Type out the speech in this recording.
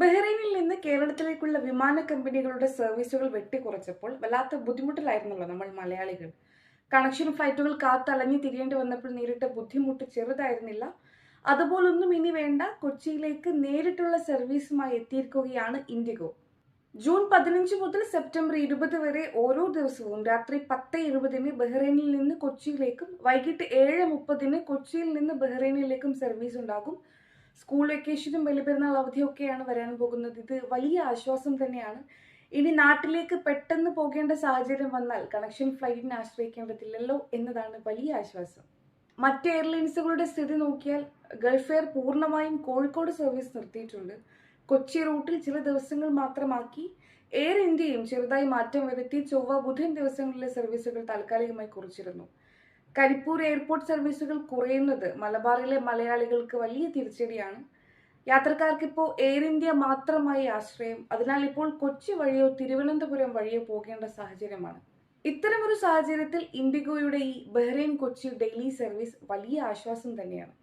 ബഹ്റൈനിൽ നിന്ന് കേരളത്തിലേക്കുള്ള വിമാന കമ്പനികളുടെ സർവീസുകൾ വെട്ടിക്കുറച്ചപ്പോൾ വല്ലാത്ത ബുദ്ധിമുട്ടിലായിരുന്നല്ലോ നമ്മൾ മലയാളികൾ. കണക്ഷൻ ഫ്ലൈറ്റുകൾ കാത്തലഞ്ഞു തിരിയേണ്ടി വന്നപ്പോൾ നേരിട്ട ബുദ്ധിമുട്ട് ചെറുതായിരുന്നില്ല. അതുപോലൊന്നും ഇനി വേണ്ട കൊച്ചിയിലേക്ക് നേരിട്ടുള്ള സർവീസുമായി എത്തിയിരിക്കുകയാണ് ഇൻഡിഗോ. ജൂൺ പതിനഞ്ച് മുതൽ സെപ്റ്റംബർ ഇരുപത് വരെ ഓരോ ദിവസവും രാത്രി പത്ത് ഇരുപതിന് ബഹ്റൈനിൽ നിന്ന് കൊച്ചിയിലേക്കും വൈകിട്ട് ഏഴ് മുപ്പതിന് കൊച്ചിയിൽ നിന്ന് ബഹ്റൈനിലേക്കും സർവീസ് ഉണ്ടാകും. സ്കൂൾ വെക്കേഷനും ബലിപെരുന്നാൾ അവധിയൊക്കെയാണ് വരാൻ പോകുന്നത്. ഇത് വലിയ ആശ്വാസം തന്നെയാണ്. ഇനി നാട്ടിലേക്ക് പെട്ടെന്ന് പോകേണ്ട സാഹചര്യം വന്നാൽ കണക്ഷൻ ഫ്ലൈറ്റിനെ ആശ്രയിക്കേണ്ടതില്ലല്ലോ എന്നതാണ് വലിയ ആശ്വാസം. മറ്റ് എയർലൈൻസുകളുടെ സ്ഥിതി നോക്കിയാൽ ഗൾഫ് എയർ പൂർണമായും കോഴിക്കോട് സർവീസ് നിർത്തിയിട്ടുണ്ട്. കൊച്ചി റൂട്ടിൽ ചില ദിവസങ്ങൾ മാത്രമാക്കി എയർ ഇന്ത്യയും ചെറുതായി മാറ്റം വരുത്തി ചൊവ്വ ബുധൻ ദിവസങ്ങളിലെ സർവീസുകൾ താൽക്കാലികമായി കുറിച്ചിരുന്നു. കരിപ്പൂർ എയർപോർട്ട് സർവീസുകൾ കുറയുന്നത് മലബാറിലെ മലയാളികൾക്ക് വലിയ തിരിച്ചടിയാണ്. യാത്രക്കാർക്കിപ്പോൾ എയർ ഇന്ത്യ മാത്രമായി ആശ്രയം അതിനാൽ ഇപ്പോൾ കൊച്ചി വഴിയോ തിരുവനന്തപുരം വഴിയോ പോകേണ്ട സാഹചര്യമാണ്. ഇത്തരമൊരു സാഹചര്യത്തിൽ ഇൻഡിഗോയുടെ ഈ ബഹ്റൈൻ കൊച്ചി ഡെയിലി സർവീസ് വലിയ ആശ്വാസം തന്നെയാണ്.